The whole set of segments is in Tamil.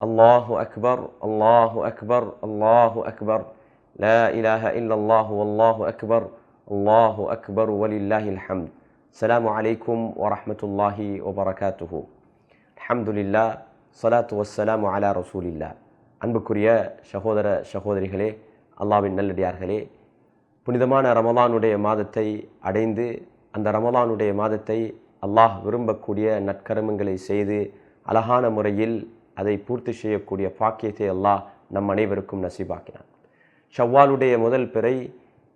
الله أكبر الله أكبر الله أكبر لا إله إلا الله والله أكبر الله أكبر ولله الحمد السلام عليكم ورحمة الله وبركاته الحمد لله صلاة والسلام على رسول الله அன்புக்குரிய சகோதர சகோதரிகளே அல்லாவின் நல்லடியார்களே புனிதமான ரமலானுடைய மாதத்தை அடைந்து அந்த ரமலானுடைய மாதத்தை அல்லாஹ் விரும்பக்கூடிய நற்கரமங்களை செய்து அழகான முறையில் அதை பூர்த்தி செய்யக்கூடிய பாக்கியத்தை அல்லாஹ் நம் அனைவருக்கும் நசீபாக்கினான். ஷவ்வாலுடைய முதல் பிறை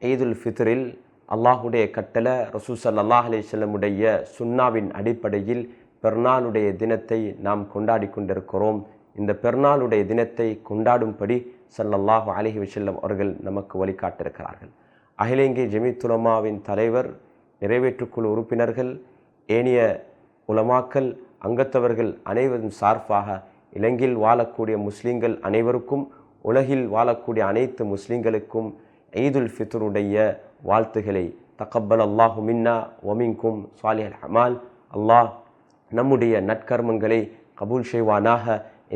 ஈதுல் ஃபித்ரில் அல்லாஹுடைய கட்டளை ரசூசல் அல்லாஹ் அலி செல்லமுடைய சுன்னாவின் அடிப்படையில் பெருநாளுடைய தினத்தை நாம் கொண்டாடி கொண்டிருக்கிறோம். இந்த பெருநாளுடைய தினத்தை கொண்டாடும்படி சல்லல்லாஹு அலிஹி வசல்லம் அவர்கள் நமக்கு வழிகாட்டிருக்கிறார்கள் அகிலேங்கி ஜெமித்துலமாவின் தலைவர் நிறைவேற்றுக்குழு உறுப்பினர்கள் ஏனைய உலமாக்கல் அங்கத்தவர்கள் அனைவரும் சார்பாக இலங்கையில் வாழக்கூடிய முஸ்லீம்கள் அனைவருக்கும் உலகில் வாழக்கூடிய அனைத்து முஸ்லீம்களுக்கும் ஈதுல் ஃபித்ருடைய வாழ்த்துகளை. தக்கப்பல் அல்லாஹு மின்னா ஒமிங்கும் சாலிஹ் ஹமால் அல்லாஹ் நம்முடைய நற்கர்மங்களை கபூல் செய்வானாக.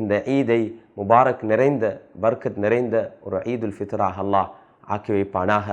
இந்த ஈதை முபாரக் நிறைந்த பர்க்கத் நிறைந்த ஒரு ஈதுல் ஃபித்ராக அல்லாஹ் ஆக்கி வைப்பானாக.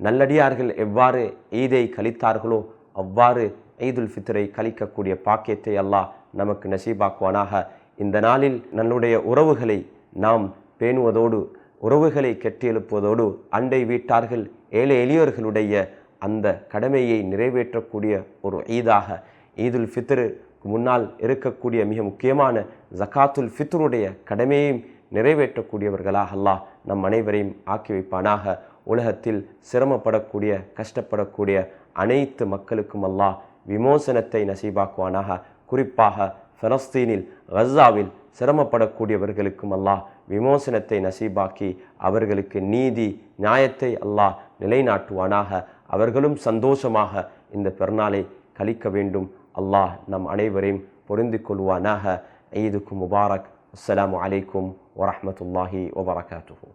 நல்லடியார்கள் எவ்வாறு ஈதை கழித்தார்களோ அவ்வாறு ஈதுல் ஃபித்ரை கழிக்கக்கூடிய பாக்கியத்தை அல்லாஹ் நமக்கு நசீபாக்குவானாக. இந்த நாளில் நம்முடைய உறவுகளை நாம் பேணுவதோடு உறவுகளை கெட்டியெழுப்புவதோடு அண்டை வீட்டார்கள் ஏழை எளியோர்களுடைய அந்த கடமையை நிறைவேற்றக்கூடிய ஒரு ஈதாக ஈதுல் ஃபித்ருக்கு முன்னால் இருக்கக்கூடிய மிக முக்கியமான ஜக்காத்துல் ஃபித்ருடைய கடமையையும் நிறைவேற்றக்கூடியவர்களாக அல்லாஹ் நம் அனைவரையும் ஆக்கி வைப்பானாக. உலகத்தில் சிரமப்படக்கூடிய கஷ்டப்படக்கூடிய அனைத்து மக்களுக்கும் அல்லாஹ் விமோசனத்தை நசீபாக்குவானாக. குறிப்பாக ஃபலஸ்தீனில் கசாவில் சிரமப்படக்கூடியவர்களுக்கும் அல்லாஹ் விமோசனத்தை நசீபாக்கி அவர்களுக்கு நீதி நியாயத்தை அல்லாஹ் நிலைநாட்டுவானாக. அவர்களும் சந்தோஷமாக இந்த பெருநாளை கழிக்க வேண்டும். அல்லாஹ் நம் அனைவரையும் பொருந்து கொள்வானாக. ஈதுக்கு முபாரக். அஸ்லாம் அலைக்கும் வரமத்துல்லாஹி வபரகாத்துஹூ.